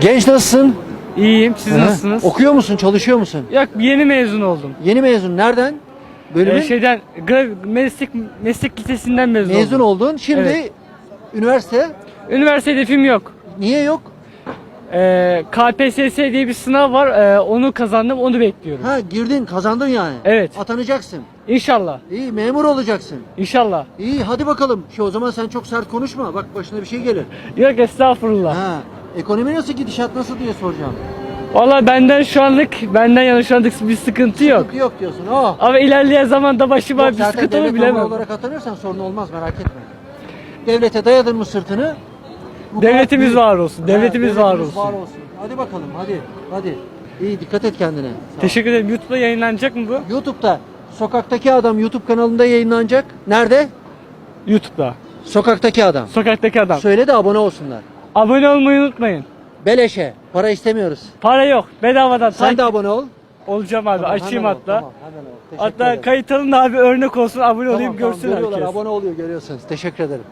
Genç nasılsın? İyiyim. Siz Hı? nasılsınız? Okuyor musun? Çalışıyor musun? Yok yeni mezun oldum. Yeni mezun. Nereden? Bölümün? Ee, şeyden gra- meslek meslek lisesinden mezun, mezun oldum. oldun. Şimdi Evet. üniversite Üniversite hedefim yok. niye yok? Ee, KPSS diye bir sınav var. Ee, onu kazandım. Onu bekliyorum. Ha girdin, kazandın yani. Evet. Atanacaksın. İnşallah. İyi, memur olacaksın. İnşallah. İyi, hadi bakalım. Şu o zaman sen çok sert konuşma. Bak başına bir şey gelir. Yok estağfurullah. Ha. Ekonomi nasıl, gidişat nasıl diye soracağım. Valla benden şu anlık benden yana şu anlık bir sıkıntı yok. Sıkıntı yok diyorsun. Oh. Ama ilerleyen zamanda başıma Yok, bir zaten sıkıntı olur devlet memuru bilemem. olarak atanırsan sorun olmaz merak etme. Devlete dayadın mı sırtını? bu Devletimiz büyük. var olsun, devletimiz var olsun. var olsun. Hadi bakalım hadi. Hadi. İyi dikkat et kendine. Sağ ol. Teşekkür ederim. YouTube'da yayınlanacak mı bu? YouTube'da Sokaktaki Adam YouTube kanalında yayınlanacak. Nerede? YouTube'da. Sokaktaki Adam. Sokaktaki adam. Söyle de abone olsunlar. Abone olmayı unutmayın. Beleşe. Para istemiyoruz. Para yok. Bedavadan. Sen de abone ol. Olacağım abi. Tamam, Açayım hemen ol, hatta. Tamam, hemen ol. Teşekkür Hatta ederim. kayıt alın da abi örnek olsun. Abone Tamam, olayım tamam, görsün görüyorlar, herkes. Abone oluyor görüyorsunuz. Teşekkür ederim.